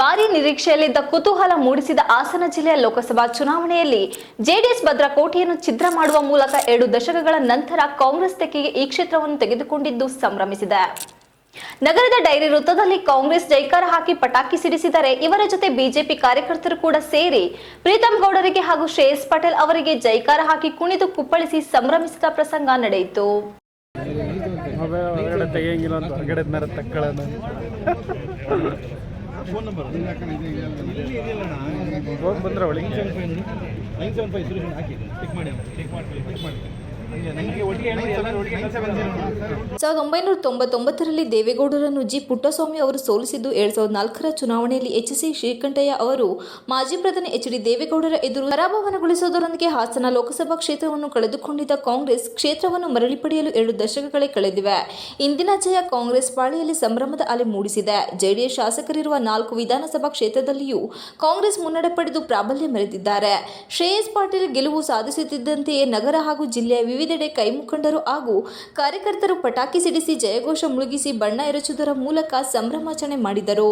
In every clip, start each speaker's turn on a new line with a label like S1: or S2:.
S1: ಭಾರಿ ನಿರೀಕ್ಷೆಯಲ್ಲಿದ್ದ ಕುತೂಹಲ ಮೂಡಿಸಿದ ಹಾಸನ ಜಿಲ್ಲೆಯ ಲೋಕಸಭಾ ಚುನಾವಣೆಯಲ್ಲಿ ಜೆಡಿಎಸ್ ಭದ್ರಕೋಟೆಯನ್ನು ಛಿದ್ರ ಮಾಡುವ ಮೂಲಕ ಎರಡು ದಶಕಗಳ ನಂತರ ಕಾಂಗ್ರೆಸ್ ತೆಕ್ಕೆಗೆ ಈ ಕ್ಷೇತ್ರವನ್ನು ತೆಗೆದುಕೊಂಡಿದ್ದು ಸಂಭ್ರಮಿಸಿದೆ. ನಗರದ ಡೈರಿ ವೃತ್ತದಲ್ಲಿ ಕಾಂಗ್ರೆಸ್ ಜೈಕಾರ ಹಾಕಿ ಪಟಾಕಿ ಸಿಡಿಸಿದರೆ ಇವರ ಜೊತೆ ಬಿಜೆಪಿ ಕಾರ್ಯಕರ್ತರು ಕೂಡ ಸೇರಿ ಪ್ರೀತಮ್ ಗೌಡರಿಗೆ ಹಾಗೂ ಶ್ರೇಯಸ್ ಪಟೇಲ್ ಅವರಿಗೆ ಜೈಕಾರ ಹಾಕಿ ಕುಣಿದು ಕುಪ್ಪಳಿಸಿ ಸಂಭ್ರಮಿಸಿದ ಪ್ರಸಂಗ ನಡೆಯಿತು.
S2: ಹೊರಗಡೆ ಅಂತ ಹೊರಗಡೆ ಮೇಲೆ ತಕ್ಕೊಳ್ಳೋಣ ಹೋಗಿ ಬಂದ್ರೆ ಅವಳಿಗೆ
S3: ನೈನ್ ಸೆವೆನ್ ಫೈವ್ ಸೊಲ್ಯೂಷನ್ ಹಾಕಿ? ಟಿಕ್ ಮಾಡಿ ಟಿಕ್ ಮಾಡಿ ಟಿಕ್ ಮಾಡಿ.
S1: ಸಾವಿರದ ಒಂಬೈನೂರ ತೊಂಬತ್ತೊಂಬತ್ತರಲ್ಲಿ ದೇವೇಗೌಡರನ್ನು ಜಿ ಪುಟ್ಟಸ್ವಾಮಿ ಅವರು ಸೋಲಿಸಿದ್ದು ಎರಡ್ ಸಾವಿರದ ನಾಲ್ಕರ ಚುನಾವಣೆಯಲ್ಲಿ ಎಚ್ ಸಿ ಶ್ರೀಕಂಠಯ್ಯ ಅವರು. ಮಾಜಿ ಪ್ರಧಾನಿ ಎಚ್ ಡಿ ದೇವೇಗೌಡರ ಎದುರು ಪರಾಭವನಗೊಳಿಸುವುದರೊಂದಿಗೆ ಹಾಸನ ಲೋಕಸಭಾ ಕ್ಷೇತ್ರವನ್ನು ಕಳೆದುಕೊಂಡಿದ್ದ ಕಾಂಗ್ರೆಸ್ ಕ್ಷೇತ್ರವನ್ನು ಮರಳಿ ಪಡೆಯಲು ಎರಡು ದಶಕಗಳೇ ಕಳೆದಿವೆ. ಇಂದಿನ ಜಯ ಕಾಂಗ್ರೆಸ್ ಪಾಳಿಯಲ್ಲಿ ಸಂಭ್ರಮದ ಅಲೆ ಮೂಡಿಸಿದೆ. ಜೆಡಿಎಸ್ ಶಾಸಕರಿರುವ ನಾಲ್ಕು ವಿಧಾನಸಭಾ ಕ್ಷೇತ್ರದಲ್ಲಿಯೂ ಕಾಂಗ್ರೆಸ್ ಮುನ್ನಡೆ ಪಡೆದು ಪ್ರಾಬಲ್ಯ ಮೆರೆದಿದ್ದಾರೆ. ಶ್ರೇಯಸ್ ಪಾಟೀಲ್ ಗೆಲುವು ಸಾಧಿಸುತ್ತಿದ್ದಂತೆಯೇ ನಗರ ಹಾಗೂ ಜಿಲ್ಲೆಯ ವಿವಿಧೆಡೆ ಕೈ ಮುಖಂಡರು ಹಾಗೂ ಕಾರ್ಯಕರ್ತರು ಪಟಾಕಿ ಸಿಡಿಸಿ ಜಯಘೋಷ ಮುಳುಗಿಸಿ ಬಣ್ಣ ಎರಚುವುದರ ಮೂಲಕ ಸಂಭ್ರಮಾಚರಣೆ ಮಾಡಿದರು.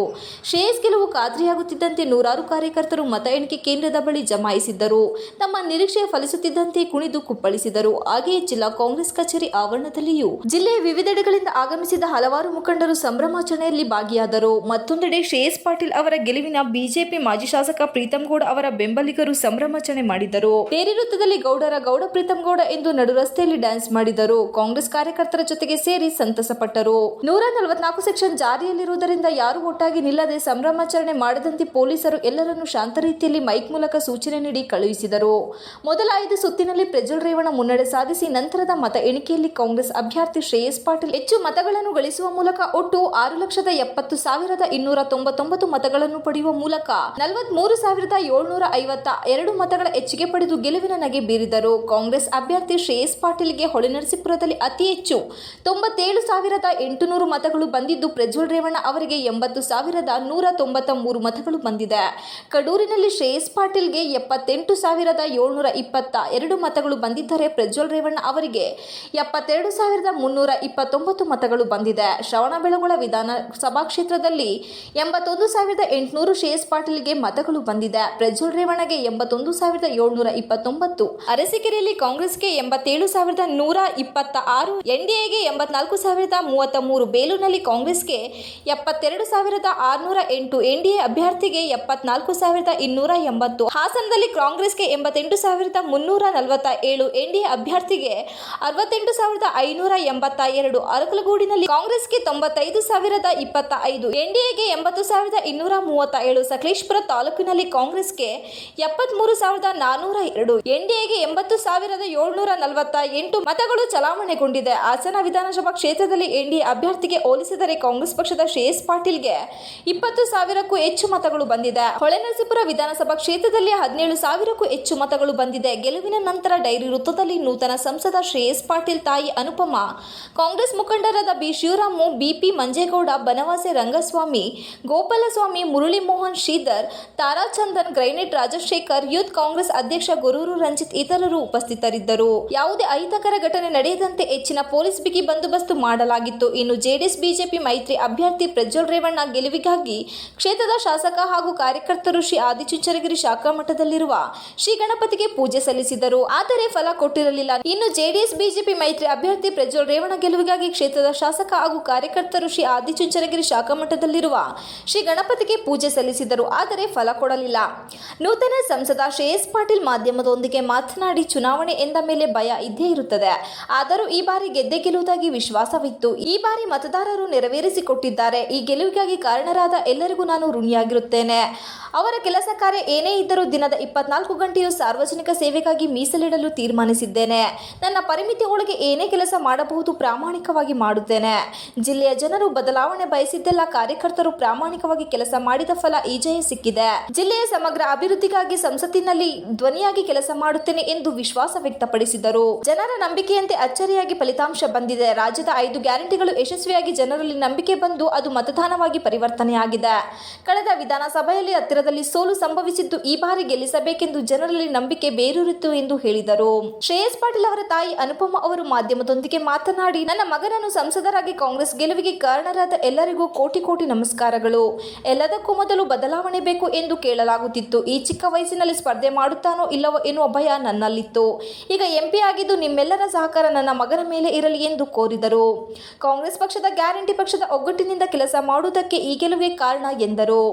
S1: ಶ್ರೇಯಸ್ ಗೆಲುವು ಖಾತ್ರಿಯಾಗುತ್ತಿದ್ದಂತೆ ನೂರಾರು ಕಾರ್ಯಕರ್ತರು ಮತ ಎಣಿಕೆ ಕೇಂದ್ರದ ಬಳಿ ಜಮಾಯಿಸಿದ್ದರು. ತಮ್ಮ ನಿರೀಕ್ಷೆ ಫಲಿಸುತ್ತಿದ್ದಂತೆ ಕುಣಿದು ಕುಪ್ಪಳಿಸಿದರು. ಹಾಗೆಯೇ ಜಿಲ್ಲಾ ಕಾಂಗ್ರೆಸ್ ಕಚೇರಿ ಆವರಣದಲ್ಲಿಯೂ ಜಿಲ್ಲೆಯ ವಿವಿಧೆಡೆಗಳಿಂದ ಆಗಮಿಸಿದ ಹಲವಾರು ಮುಖಂಡರು ಸಂಭ್ರಮಾಚರಣೆಯಲ್ಲಿ ಭಾಗಿಯಾದರು. ಮತ್ತೊಂದೆಡೆ ಶ್ರೇಯಸ್ ಪಾಟೀಲ್ ಅವರ ಗೆಲುವಿನ ಬಿಜೆಪಿ ಮಾಜಿ ಶಾಸಕ ಪ್ರೀತಂ ಗೌಡ ಅವರ ಬೆಂಬಲಿಗರು ಸಂಭ್ರಮಾಚರಣೆ ಮಾಡಿದರು. ಬೇರೆ ವೃತ್ತದಲ್ಲಿ ಗೌಡರ ಗೌಡ ಪ್ರೀತಂ ಗೌಡ ಎಂದು ನಡು ರಸ್ತೆಯಲ್ಲಿ ಡ್ಯಾನ್ಸ್ ಮಾಡಿದರು. ಕಾಂಗ್ರೆಸ್ ಕಾರ್ಯಕರ್ತರ ಜೊತೆಗೆ ಸೇರಿ ಸಂತಸಪಟ್ಟರು. ನೂರ ನಲವತ್ನಾಲ್ಕು ಸೆಕ್ಷನ್ ಜಾರಿಯಲ್ಲಿರುವುದರಿಂದ ಯಾರು ಒಟ್ಟಾಗಿ ನಿಲ್ಲದೆ ಸಂಭ್ರಮಾಚರಣೆ ಮಾಡದಂತೆ ಪೊಲೀಸರು ಎಲ್ಲರನ್ನೂ ಶಾಂತ ರೀತಿಯಲ್ಲಿ ಮೈಕ್ ಮೂಲಕ ಸೂಚನೆ ನೀಡಿ ಕಳುಹಿಸಿದರು. ಮೊದಲ ಐದು ಸುತ್ತಿನಲ್ಲಿ ಪ್ರಜ್ವಲ್ ರೇವಣ ಮುನ್ನಡೆ ಸಾಧಿಸಿ ನಂತರದ ಮತ ಎಣಿಕೆಯಲ್ಲಿ ಕಾಂಗ್ರೆಸ್ ಅಭ್ಯರ್ಥಿ ಶ್ರೇಯಸ್ ಪಾಟೀಲ್ ಹೆಚ್ಚು ಮತಗಳನ್ನು ಗಳಿಸುವ ಮೂಲಕ ಒಟ್ಟು ಆರು ಲಕ್ಷದ ಎಪ್ಪತ್ತು ಸಾವಿರದ ಇನ್ನೂರ ತೊಂಬತ್ತೊಂಬತ್ತು ಮತಗಳನ್ನು ಪಡೆಯುವ ಮೂಲಕ ನಲವತ್ಮೂರು ಸಾವಿರದ ಏಳ್ನೂರ ಐವತ್ತ ಎರಡು ಮತಗಳ ಹೆಚ್ಚಿಗೆ ಪಡೆದು ಗೆಲುವಿನ ನಗೆ ಬೀರಿದರು. ಕಾಂಗ್ರೆಸ್ ಅಭ್ಯರ್ಥಿ ಶ್ರೇಯಸ್ ಪಾಟೀಲ್ಗೆ ಹೊಳೆನರಸೀಪುರದಲ್ಲಿ ಅತಿ ಹೆಚ್ಚು ತೊಂಬತ್ತೇಳು ಸಾವಿರದ ಎಂಟುನೂರು ಮತಗಳು ಬಂದಿದ್ದು ಪ್ರಜ್ವಲ್ ರೇವಣ್ಣ ಅವರಿಗೆ ಎಂಬತ್ತು ಸಾವಿರದ ನೂರ ತೊಂಬತ್ತ ಮೂರು ಮತಗಳು ಬಂದಿದೆ. ಕಡೂರಿನಲ್ಲಿ ಶ್ರೇಯಸ್ ಪಾಟೀಲ್ಗೆ ಎಪ್ಪತ್ತೆಂಟು ಸಾವಿರದ ಏಳ್ನೂರ ಇಪ್ಪತ್ತ ಎರಡು ಮತಗಳು ಬಂದಿದ್ದರೆ ಪ್ರಜ್ವಲ್ ರೇವಣ್ಣ ಅವರಿಗೆ ಎಪ್ಪತ್ತೆರಡು ಸಾವಿರದ ಮುನ್ನೂರ ಇಪ್ಪತ್ತೊಂಬತ್ತು ಮತಗಳು ಬಂದಿದೆ. ಶ್ರವಣಬೆಳಗೊಳ ವಿಧಾನಸಭಾ ಕ್ಷೇತ್ರದಲ್ಲಿ ಎಂಬತ್ತೊಂದು ಸಾವಿರದ ಎಂಟುನೂರು ಶ್ರೇಯಸ್ ಪಾಟೀಲ್ಗೆ ಮತಗಳು ಬಂದಿದೆ. ಪ್ರಜ್ವಲ್ ರೇವಣ್ಣಗೆ ಎಂಬತ್ತೊಂದು ಸಾವಿರದ ಏಳ್ನೂರ ಇಪ್ಪತ್ತೊಂಬತ್ತು, ಅರಸೀಕೆರೆಯಲ್ಲಿ ಕಾಂಗ್ರೆಸ್ಗೆ ಎಂಬತ್ತೇಳು ಸಾವಿರದ ನೂರ ಇಪ್ಪತ್ತ ಆರು ಎನ್ಡಿಎಗೆ ಎಂಬತ್ನಾಲ್ಕು ಸಾವಿರದ ಮೂವತ್ತ ಮೂರು ಬೇಲೂರಿನಲ್ಲಿ ಕಾಂಗ್ರೆಸ್ಗೆ ಎಪ್ಪತ್ತೆರಡು ಸಾವಿರದ ಆರುನೂರ ಎಂಟು ಎನ್ಡಿಎ ಅಭ್ಯರ್ಥಿಗೆ ಎಪ್ಪತ್ನಾಲ್ಕು ಸಾವಿರದ ಇನ್ನೂರ ಎಂಬತ್ತು. ಹಾಸನದಲ್ಲಿ ಕಾಂಗ್ರೆಸ್ಗೆ ಎಂಬತ್ತೆಂಟು ಸಾವಿರದ ಮುನ್ನೂರ ನಲವತ್ತ ಏಳು ಎನ್ಡಿಎ ಅಭ್ಯರ್ಥಿಗೆ ಅರವತ್ತೆಂಟು ಸಾವಿರದ ಐನೂರ ಎಂಬತ್ತ ಎರಡು. ಅರಕಲಗೂಡಿನಲ್ಲಿ ಕಾಂಗ್ರೆಸ್ಗೆ ತೊಂಬತ್ತೈದು ಸಾವಿರದ ಇಪ್ಪತ್ತ ಐದು, ಎನ್ಡಿಎಗೆ ಎಂಬತ್ತು ಸಾವಿರದ ಇನ್ನೂರ ಮೂವತ್ತ ಏಳು. ಸಕಲೇಶ್ಪುರ ತಾಲೂಕಿನಲ್ಲಿ ಕಾಂಗ್ರೆಸ್ಗೆ ಎಪ್ಪತ್ಮೂರು ಸಾವಿರದ ನಾನೂರ ಎರಡು, ಎನ್ಡಿಎಗೆ ಎಂಬತ್ತು ಸಾವಿರದ ಏಳ್ನೂರ ನಲವತ್ತ ಎಂಟು ಮತಗಳು ಚಲಾವಣೆಗೊಂಡಿದೆ. ಹಾಸನ ವಿಧಾನಸಭಾ ಕ್ಷೇತ್ರದಲ್ಲಿ ಎನ್ಡಿಎ ಅಭ್ಯರ್ಥಿಗೆ ಹೋಲಿಸಿದರೆ ಕಾಂಗ್ರೆಸ್ ಪಕ್ಷದ ಶ್ರೇಯಸ್ ಪಾಟೀಲ್ಗೆ ಇಪ್ಪತ್ತು ಸಾವಿರಕ್ಕೂ ಹೆಚ್ಚು ಮತಗಳು ಬಂದಿದೆ. ಹೊಳೆನರಸೀಪುರ ವಿಧಾನಸಭಾ ಕ್ಷೇತ್ರದಲ್ಲಿ ಹದಿನೇಳು ಸಾವಿರಕ್ಕೂ ಹೆಚ್ಚು ಮತಗಳು ಬಂದಿದೆ. ಗೆಲುವಿನ ನಂತರ ಡೈರಿ ವೃತ್ತದಲ್ಲಿ ನೂತನ ಸಂಸದ ಶ್ರೇಯಸ್ ಪಾಟೀಲ್ ತಾಯಿ ಅನುಪಮ, ಕಾಂಗ್ರೆಸ್ ಮುಖಂಡರಾದ B. Shivaramu, BP Manjegowda, Banavase Rangaswamy, Gopalaswamy Murali Mohan Sridhar Tarachandan granite Rajashekar, youth Congress ಅಧ್ಯಕ್ಷ ಗುರೂರು ರಂಜಿತ್ ಇತರರು ಉಪಸ್ಥಿತರಿದ್ದರು. ಯಾವುದೇ ಅಹಿತಕರ ಘಟನೆ ನಡೆಯದಂತೆ ಹೆಚ್ಚಿನ ಪೊಲೀಸ್ ಬಿಗಿ ಬಂದೋಬಸ್ತ್ ಮಾಡಲಾಗಿತ್ತು. ಇನ್ನು ಜೆಡಿಎಸ್, ಬಿಜೆಪಿ ಮೈತ್ರಿ ಅಭ್ಯರ್ಥಿ ಪ್ರಜ್ವಲ್ ರೇವಣ್ಣ ಗೆಲುವಿಗಾಗಿ ಕ್ಷೇತ್ರದ ಶಾಸಕ ಹಾಗೂ ಕಾರ್ಯಕರ್ತರು ಶ್ರೀ ಆದಿಚುಂಚನಗಿರಿ ಶಾಖಾ ಮಠದಲ್ಲಿರುವ ಶ್ರೀ ಗಣಪತಿಗೆ ಪೂಜೆ ಸಲ್ಲಿಸಿದರು. ಆದರೆ ಫಲ ಕೊಟ್ಟಿರಲಿಲ್ಲ. ಇನ್ನು ಜೆಡಿಎಸ್, ಬಿಜೆಪಿ ಮೈತ್ರಿ ಅಭ್ಯರ್ಥಿ ಪ್ರಜ್ವಲ್ ರೇವಣ್ಣ ಗೆಲುವಿಗಾಗಿ ಕ್ಷೇತ್ರದ ಶಾಸಕ ಹಾಗೂ ಕಾರ್ಯಕರ್ತರು ಶ್ರೀ ಆದಿಚುಂಚನಗಿರಿ ಶಾಖಾ ಮಠದಲ್ಲಿರುವ ಶ್ರೀ ಗಣಪತಿಗೆ ಪೂಜೆ ಸಲ್ಲಿಸಿದರು. ಆದರೆ ಫಲ ಕೊಡಲಿಲ್ಲ. ನೂತನ ಸಂಸದ ಶ್ರೇಯಸ್ ಪಾಟೀಲ್ ಮಾಧ್ಯಮದೊಂದಿಗೆ ಮಾತನಾಡಿ, ಚುನಾವಣೆ ಎಂದ ಮೇಲೆ ಭಯ ಇದ್ದೇ ಇರುತ್ತದೆ. ಆದರೂ ಈ ಬಾರಿ ಗೆದ್ದೆ ಗೆಲ್ಲುವುದಾಗಿ ವಿಶ್ವಾಸವಿತ್ತು. ಈ ಬಾರಿ ಮತದಾರರು ನೆರವೇರಿಸಿಕೊಟ್ಟಿದ್ದಾರೆ. ಈ ಗೆಲುವಿಗಾಗಿ ಕಾರಣರಾದ ಎಲ್ಲರಿಗೂ ನಾನು ಋಣಿಯಾಗಿರುತ್ತೇನೆ. ಅವರ ಕೆಲಸ ಕಾರ್ಯ ಏನೇ ಇದ್ದರೂ ದಿನದ ಇಪ್ಪತ್ನಾಲ್ಕು ಗಂಟೆಯೂ ಸಾರ್ವಜನಿಕ ಸೇವೆಗಾಗಿ ಮೀಸಲಿಡಲು ತೀರ್ಮಾನಿಸಿದ್ದೇನೆ. ನನ್ನ ಪರಿಮಿತಿ ಒಳಗೆ ಏನೇ ಕೆಲಸ ಮಾಡಬಹುದು ಪ್ರಾಮಾಣಿಕವಾಗಿ ಮಾಡುತ್ತೇನೆ. ಜಿಲ್ಲೆಯ ಜನರು ಬದಲಾವಣೆ ಬಯಸಿದ್ದೆಲ್ಲ ಕಾರ್ಯಕರ್ತರು ಪ್ರಾಮಾಣಿಕವಾಗಿ ಕೆಲಸ ಮಾಡಿದ ಫಲ ಈ ಜಯ ಸಿಕ್ಕಿದೆ. ಜಿಲ್ಲೆಯ ಸಮಗ್ರ ಅಭಿವೃದ್ಧಿಗಾಗಿ ಸಂಸತ್ತಿನಲ್ಲಿ ಧ್ವನಿಯಾಗಿ ಕೆಲಸ ಮಾಡುತ್ತೇನೆ ಎಂದು ವಿಶ್ವಾಸ ವ್ಯಕ್ತಪಡಿಸಿದರು. ಜನರ ನಂಬಿಕೆಯಂತೆ ಅಚ್ಚರಿಯಾಗಿ ಫಲಿತಾಂಶ ಬಂದಿದೆ. ರಾಜ್ಯದ ಐದು ಗ್ಯಾರಂಟಿಗಳು ಯಶಸ್ವಿಯಾಗಿ ಜನರಲ್ಲಿ ನಂಬಿಕೆ ಬಂದು ಅದು ಮತದಾನವಾಗಿ ಪರಿವರ್ತನೆಯಾಗಿದೆ. ಕಳೆದ ವಿಧಾನಸಭೆಯಲ್ಲಿ ಹತ್ತಿರದಲ್ಲಿ ಸೋಲು ಸಂಭವಿಸಿದ್ದು ಈ ಬಾರಿ ಗೆಲ್ಲಿಸಬೇಕೆಂದು ಜನರಲ್ಲಿ ನಂಬಿಕೆ ಬೇರೂರಿತ್ತು ಎಂದು ಹೇಳಿದರು. ಶ್ರೇಯಸ್ ಪಾಟೀಲ್ ಅವರ ತಾಯಿ ಅನುಪಮ ಅವರು ಮಾಧ್ಯಮದೊಂದಿಗೆ ಮಾತನಾಡಿ, ನನ್ನ ಮಗನನ್ನು ಸಂಸದರಾಗಿ ಕಾಂಗ್ರೆಸ್ ಗೆಲುವಿಗೆ ಕಾರಣರಾದ ಎಲ್ಲರಿಗೂ ಕೋಟಿ ಕೋಟಿ ನಮಸ್ಕಾರಗಳು. ಎಲ್ಲದಕ್ಕೂ ಮೊದಲು ಬದಲಾವಣೆ ಬೇಕು ಎಂದು ಕೇಳಲಾಗುತ್ತಿತ್ತು. ಈ ಚಿಕ್ಕ ವಯಸ್ಸಿನಲ್ಲಿ ಸ್ಪರ್ಧೆ ಮಾಡುತ್ತಾನೋ ಇಲ್ಲವೋ ಎನ್ನುವ ಭಯ ನನ್ನಲ್ಲಿತ್ತು. ಈಗ ಎಂಪಿ ಆಗಿದ್ದು ನಿಮ್ಮೆಲ್ಲರ ಸಹಕಾರ ನನ್ನ ಮಗನ ಮೇಲೆ ಇರಲಿ ಎಂದು ಕೋರಿದರು. ಕಾಂಗ್ರೆಸ್ ಪಕ್ಷದ ಗ್ಯಾರಂಟಿ ಪಕ್ಷದ ಒಗ್ಗಟ್ಟಿನಿಂದ ಕೆಲಸ ಮಾಡುವುದಕ್ಕೆ ಈ ಗೆಲುವೇ ಕಾರಣ ಎಂದರು.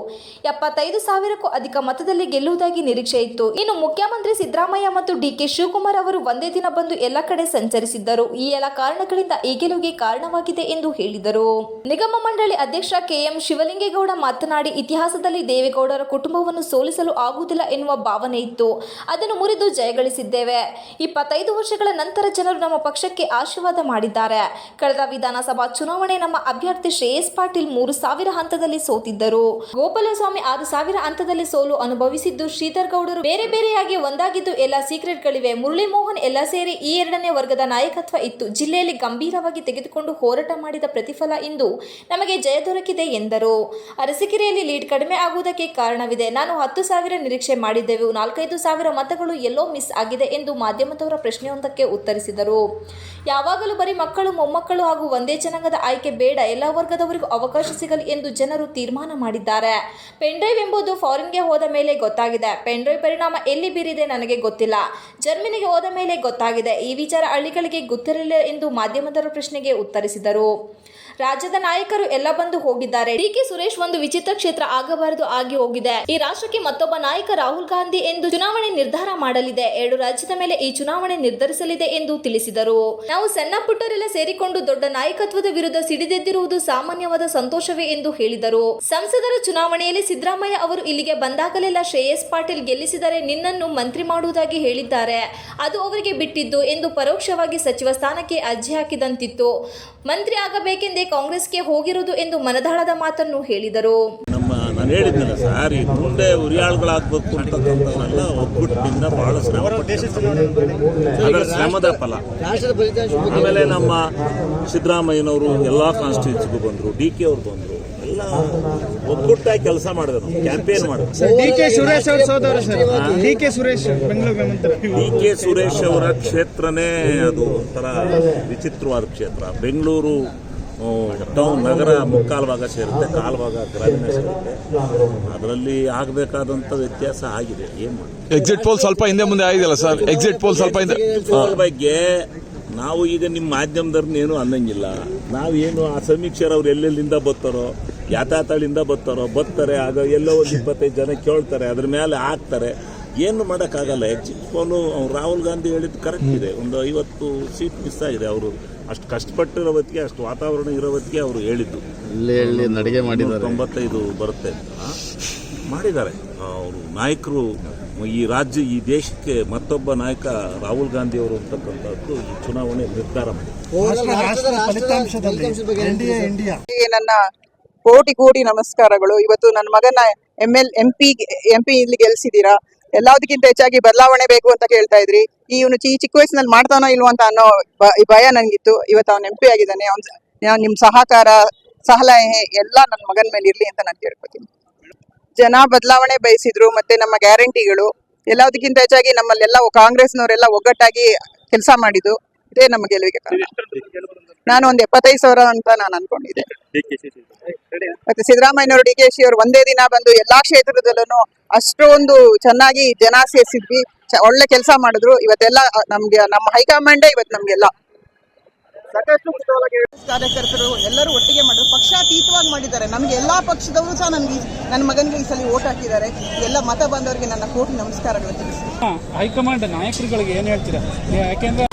S1: ಎಪ್ಪತ್ತೈದು ಸಾವಿರಕ್ಕೂ ಅಧಿಕ ಮತದಲ್ಲಿ ಗೆಲ್ಲುವುದಾಗಿ ನಿರೀಕ್ಷೆ ಇತ್ತು. ಇನ್ನು ಮುಖ್ಯಮಂತ್ರಿ ಸಿದ್ದರಾಮಯ್ಯ ಮತ್ತು ಡಿಕೆ ಶಿವಕುಮಾರ್ ಅವರು ಒಂದೇ ದಿನ ಬಂದು ಎಲ್ಲ ಕಡೆ ಸಂಚರಿಸಿದ್ದರು. ಈ ಎಲ್ಲ ಕಾರಣಗಳಿಂದ ಈ ಗೆಲುವಿಗೆ ಕಾರಣವಾಗಿದೆ ಎಂದು ಹೇಳಿದರು. ನಿಗಮ ಮಂಡಳಿ ಅಧ್ಯಕ್ಷ ಕೆಎಂ ಶಿವಲಿಂಗೇಗೌಡ ಮಾತನಾಡಿ, ಇತಿಹಾಸದಲ್ಲಿ ದೇವೇಗೌಡರ ಕುಟುಂಬವನ್ನು ಸೋಲಿಸಲು ಆಗುವುದಿಲ್ಲ ಎನ್ನುವ ಭಾವನೆ ಇತ್ತು. ಅದನ್ನು ಮುರಿದು ಜಯಗಳಿಸಿದ್ದೇವೆ. ಇಪ್ಪತ್ತೈದು ವರ್ಷಗಳ ನಂತರ ಜನರು ನಮ್ಮ ಪಕ್ಷಕ್ಕೆ ಆಶೀರ್ವಾದ ಮಾಡಿದ್ದಾರೆ. ಕಳೆದ ವಿಧಾನಸಭಾ ಚುನಾವಣೆ ನಮ್ಮ ಅಭ್ಯರ್ಥಿ ಶ್ರೇಯಸ್ ಪಾಟೀಲ್ ಮೂರು ಸಾವಿರ ಹಂತದಲ್ಲಿ ಸೋತಿದ್ದರು. ಗೋಪಾಲಸ್ವಾಮಿ ಆರು ಸಾವಿರ ಹಂತದಲ್ಲಿ ಸೋಲು ಅನುಭವಿಸಿದ್ದು ಶ್ರೀಧರ್ ಗೌಡರು ಬೇರೆ ಬೇರೆಯಾಗಿ ಒಂದಾಗಿದ್ದು ಎಲ್ಲ ಸೀಕ್ರೆಟ್ಗಳಿವೆ. ಮುರಳಿ ಮೋಹನ್ ಎಲ್ಲ ಸೇರಿ ಈ ಎರಡನೇ ವರ್ಗದ ನಾಯಕತ್ವ ಇತ್ತು. ಜಿಲ್ಲೆಯಲ್ಲಿ ಗಂಭೀರವಾಗಿ ತೆಗೆದುಕೊಂಡು ಹೋರಾಟ ಮಾಡಿದ ಪ್ರತಿಫಲ ಇಂದು ನಮಗೆ ಜಯ ದೊರಕಿದೆ ಎಂದರು. ಅರಸಿಕೆರೆಯಲ್ಲಿ ಲೀಡ್ ಕಡಿಮೆ ಆಗುವುದಕ್ಕೆ ಕಾರಣವಿದೆ. ನಾನು ಹತ್ತು ಸಾವಿರ ನಿರೀಕ್ಷೆ ಮಾಡಿದ್ದೆವು. ನಾಲ್ಕೈದು ಸಾವಿರ ಮತಗಳು ಎಲ್ಲೋ ಮಿಸ್ ಆಗಿದೆ ಎಂದು ಮಾಧ್ಯಮದವರ ಪ್ರಶ್ನೆಯೊಂದಕ್ಕೆ ಉತ್ತರಿಸಿದರು. ಯಾವಾಗಲೂ ಬರೀ ಮಕ್ಕಳು, ಮೊಮ್ಮಕ್ಕಳು ಹಾಗೂ ಒಂದೇ ಜನಾಂಗದ ಆಯ್ಕೆ ಬೇಡ. ಎಲ್ಲ ವರ್ಗದವರಿಗೂ ಅವಕಾಶ ಸಿಗಲಿ ಎಂದು ಜನರು ತೀರ್ಮಾನ ಮಾಡಿದ್ದಾರೆ. ಪೆನ್ಡ್ರೈವ್ ಎಂಬುದು ಫಾರಿನ್ಗೆ ಹೋದ ಮೇಲೆ ಗೊತ್ತಾಗಿದೆ. ಪೆನ್ಡ್ರೈವ್ ಪರಿಣಾಮ ಎಲ್ಲಿ ಬೀರಿದೆ ನನಗೆ ಗೊತ್ತಿಲ್ಲ. ಜರ್ಮನಿಗೆ ಹೋದ ಮೇಲೆ ಗೊತ್ತಾಗಿದೆ. ಈ ವಿಚಾರ ಹಳ್ಳಿಗಳಿಗೆ ಗೊತ್ತಿರಲಿಲ್ಲ ಎಂದು ಮಾಧ್ಯಮದವರ ಪ್ರಶ್ನೆಗೆ ಉತ್ತರಿಸಿದರು. ರಾಜ್ಯದ ನಾಯಕರು ಎಲ್ಲ ಬಂದು ಹೋಗಿದ್ದಾರೆ. ಡಿಕೆ ಸುರೇಶ್ ಒಂದು ವಿಚಿತ್ರ ಕ್ಷೇತ್ರ ಆಗಬಾರದು ಆಗಿ ಹೋಗಿದೆ. ಈ ರಾಷ್ಟ್ರಕ್ಕೆ ಮತ್ತೊಬ್ಬ ನಾಯಕ ರಾಹುಲ್ ಗಾಂಧಿ ಎಂದು ಚುನಾವಣೆ ನಿರ್ಧಾರ ಮಾಡಲಿದೆ. ಎರಡು ರಾಜ್ಯದ ಮೇಲೆ ಈ ಚುನಾವಣೆ ನಿರ್ಧರಿಸಲಿದೆ ಎಂದು ತಿಳಿಸಿದರು. ನಾವು ಸಣ್ಣ ಪುಟ್ಟರೆಲ್ಲ ಸೇರಿಕೊಂಡು ದೊಡ್ಡ ನಾಯಕತ್ವದ ವಿರುದ್ಧ ಸಿಡಿದೆದ್ದಿರುವುದು ಸಾಮಾನ್ಯವಾದ ಸಂತೋಷವೇ ಎಂದು ಹೇಳಿದರು. ಸಂಸದರ ಚುನಾವಣೆಯಲ್ಲಿ ಸಿದ್ದರಾಮಯ್ಯ ಅವರು ಇಲ್ಲಿಗೆ ಬಂದಾಗಲೆಲ್ಲ ಶ್ರೇಯಸ್ ಪಾಟೀಲ್ ಗೆಲ್ಲಿಸಿದರೆ ನಿನ್ನನ್ನು ಮಂತ್ರಿ ಮಾಡುವುದಾಗಿ ಹೇಳಿದ್ದಾರೆ. ಅದು ಅವರಿಗೆ ಬಿಟ್ಟಿದ್ದು ಎಂದು ಪರೋಕ್ಷವಾಗಿ ಸಚಿವ ಸ್ಥಾನಕ್ಕೆ ಅರ್ಜಿ ಹಾಕಿದಂತಿತ್ತು. ಮಂತ್ರಿ ಆಗಬೇಕೆಂದೇ ಕಾಂಗ್ರೆಸ್ಗೆ ಹೋಗಿರುವುದು ಎಂದು ಮನದಾಳದ ಮಾತನ್ನು ಹೇಳಿದರು.
S4: ನಮ್ಮ ನಾನು ಹೇಳಿದ್ನಲ್ಲ ಸರ್ ಈ ಮುಂದೆ ಉರಿಯಾಳುಗಳಾಗಬೇಕು ಅಂತಕ್ಕಂಥವನ್ನೆಲ್ಲ ಒಗ್ಗಟ್ಟಿನಿಂದ ಬಹಳ ಶ್ರಮ ಅದರ ಶ್ರಮದ ಫಲ. ಆಮೇಲೆ ನಮ್ಮ ಸಿದ್ದರಾಮಯ್ಯನವರು ಎಲ್ಲ ಕಾನ್ಸ್ಟಿಟ್ಯೂನ್ಸಿಗೂ ಬಂದರು ಡಿ ಕೆ ಅವರು ಬಂದರು ಎಲ್ಲ ಒಗ್ಗುಟ್ಟಾಗಿ ಕೆಲಸ ಮಾಡಿದ್ರು ಕ್ಯಾಂಪೇನ್ ಮಾಡಿದ್ರು.
S2: D K Suresh sir. D K Suresh
S4: D K Suresh ಅವರ ಕ್ಷೇತ್ರನೇ ಅದು ಒಂಥರ ವಿಚಿತ್ರವಾದ ಕ್ಷೇತ್ರ. ಬೆಂಗಳೂರು ಟೌನ್ ನಗರ ಮುಕ್ಕಾಲು ಭಾಗ ಸೇರುತ್ತೆ ಕಾಲು ಭಾಗ ಗ್ರಾಮೀಣ ಸೇರುತ್ತೆ. ಅದರಲ್ಲಿ ಆಗಬೇಕಾದಂಥ ವ್ಯತ್ಯಾಸ ಆಗಿದೆ ಏನು ಮಾಡಿ
S5: ಎಕ್ಸಿಟ್ ಪೋಲ್ ಸ್ವಲ್ಪ ಹಿಂದೆ ಮುಂದೆ ಆಗಿದೆಯಲ್ಲ ಸರ್? ಎಕ್ಸಿಟ್ ಪೋಲ್ ಸ್ವಲ್ಪ ಹಿಂದೆ.
S4: ಬಗ್ಗೆ ನಾವು ಈಗ ನಿಮ್ಮ ಮಾಧ್ಯಮದವ್ರನ್ನ ಏನು ಅನ್ನಂಗಿಲ್ಲ. ನಾವೇನು ಆ ಸಮೀಕ್ಷೆರವ್ರು ಎಲ್ಲೆಲ್ಲಿಂದ ಬರ್ತಾರೋ ಯಾತಾತಳಿಂದ ಬರ್ತಾರೋ ಬರ್ತಾರೆ ಆಗ ಎಲ್ಲೋ ಒಂದು ಇಪ್ಪತ್ತೈದು ಜನ ಕೇಳ್ತಾರೆ ಅದ್ರ ಮೇಲೆ ಹಾಕ್ತಾರೆ. ಏನು ಮಾಡೋಕ್ಕಾಗಲ್ಲ. ಎಕ್ಸಿಟ್ ಪೋಲು ಅವ್ರು ರಾಹುಲ್ ಗಾಂಧಿ ಹೇಳಿದ್ದು ಕರೆಕ್ಟ್ ಇದೆ. ಒಂದು ಐವತ್ತು ಸೀಟ್ ಮಿಸ್ ಆಗಿದೆ ಅವರು. ಅಷ್ಟು ಕಷ್ಟಪಟ್ಟು ಇರೋವತ್ತಿಗೆ ಅಷ್ಟು ವಾತಾವರಣ ಇರೋವತ್ತಿಗೆ ಅವರು ಹೇಳಿದ್ದು.
S6: ಇಲ್ಲಿ ಇಲ್ಲಿ ನಡಿಗೆ ಮಾಡಿದ್ದಾರೆ.
S4: ತೊಂಬತ್ತೈದು ಬರುತ್ತೆ ಅಂತ ಮಾಡಿದ್ದಾರೆ. ಅವರು ನಾಯಕರು ಈ ರಾಜ್ಯ ಈ ದೇಶಕ್ಕೆ ಮತ್ತೊಬ್ಬ ನಾಯಕ ರಾಹುಲ್ ಗಾಂಧಿ ಅವರು ಅಂತಕ್ಕಂಥದ್ದು ಈ ಚುನಾವಣೆ ನಿರ್ಧಾರ
S7: ಮಾಡಿದೆ ನನ್ನ ಕೋಟಿ ಕೋಟಿ ನಮಸ್ಕಾರಗಳು. ಇವತ್ತು ನನ್ನ ಮಗನ M L M P M P ಇಲ್ಲಿ ಗೆಲ್ಸಿದೀರಾ ಎಲ್ಲದಕ್ಕಿಂತ ಹೆಚ್ಚಾಗಿ ಬದಲಾವಣೆ ಬೇಕು ಅಂತ ಕೇಳ್ತಾ ಇದ್ರಿ. ಈ ಇವನು ಈ ಚಿಕ್ಕ ವಯಸ್ಸಿನಲ್ಲಿ ಮಾಡ್ತಾನೋ ಇಲ್ವೋ ಅಂತ ಅನ್ನೋ ಈ ಭಯ ನನಗಿತ್ತು ಇವತ್ತು ಅವನು ಎಂ ಪಿ ಆಗಿದ್ದಾನೆ. ಅವ್ನು ನಿಮ್ ಸಹಕಾರ ಸಲಹೆ ಎಲ್ಲ ನನ್ನ ಮಗನ ಮೇಲೆ ಇರ್ಲಿ ಅಂತ ನಾನು ಕೇಳ್ಕೊತೀನಿ. ಜನ ಬದಲಾವಣೆ ಬಯಸಿದ್ರು, ಮತ್ತೆ ನಮ್ಮ ಗ್ಯಾರಂಟಿಗಳು ಎಲ್ಲದಕ್ಕಿಂತ ಹೆಚ್ಚಾಗಿ ನಮ್ಮಲ್ಲೆಲ್ಲ ಕಾಂಗ್ರೆಸ್ನವರೆಲ್ಲ ಒಗ್ಗಟ್ಟಾಗಿ ಕೆಲಸ ಮಾಡಿದ್ದು. ಇದೇ ನಮ್ಮ ಗೆಲುವಿಗೆ ಕಾರಣ. ನಾನು ಒಂದು ಎಪ್ಪತ್ತೈದು ಸಾವಿರ ಅಂತ ನಾನು ಅನ್ಕೊಂಡಿದ್ದೆ. ಮತ್ತೆ ಸಿದ್ದರಾಮಯ್ಯನವರು ಡಿ ಕೆ ಶಿ ಅವರು ಒಂದೇ ದಿನ ಬಂದು ಎಲ್ಲಾ ಕ್ಷೇತ್ರದಲ್ಲೂ ಅಷ್ಟೊಂದು ಚೆನ್ನಾಗಿ ಜನ ಸೇರಿಸಿದ್ವಿ. ಒಳ್ಳೆ ಕೆಲಸ ಮಾಡಿದ್ರು. ಇವತ್ತೆಲ್ಲ ನಮ್ಗೆ ನಮ್ಮ ಹೈಕಮಾಂಡೇ ಇವತ್ತು ನಮ್ಗೆಲ್ಲ. ಕಾರ್ಯಕರ್ತರು ಎಲ್ಲರೂ ಒಟ್ಟಿಗೆ ಮಾಡಿದ್ರು. ಪಕ್ಷಾತೀತವಾಗಿ ಮಾಡಿದ್ದಾರೆ. ನಮ್ಗೆ ಎಲ್ಲಾ ಪಕ್ಷದವರು ಸಹ ನನ್ಗೆ ನನ್ನ ಮಗನಿಗೆ ಈ ಸಲ ಓಟ್ ಹಾಕಿದ್ದಾರೆ. ಎಲ್ಲ ಮತ ಬಂದವರಿಗೆ ನನ್ನ ಕೋಟಿ ನಮಸ್ಕಾರಗಳು ತಿಳಿಸಿ
S2: ಹೈಕಮಾಂಡ್ ನಾಯಕರುಗಳಿಗೆ ಏನ್ ಹೇಳ್ತೀರಾ? ಯಾಕೆಂದ್ರೆ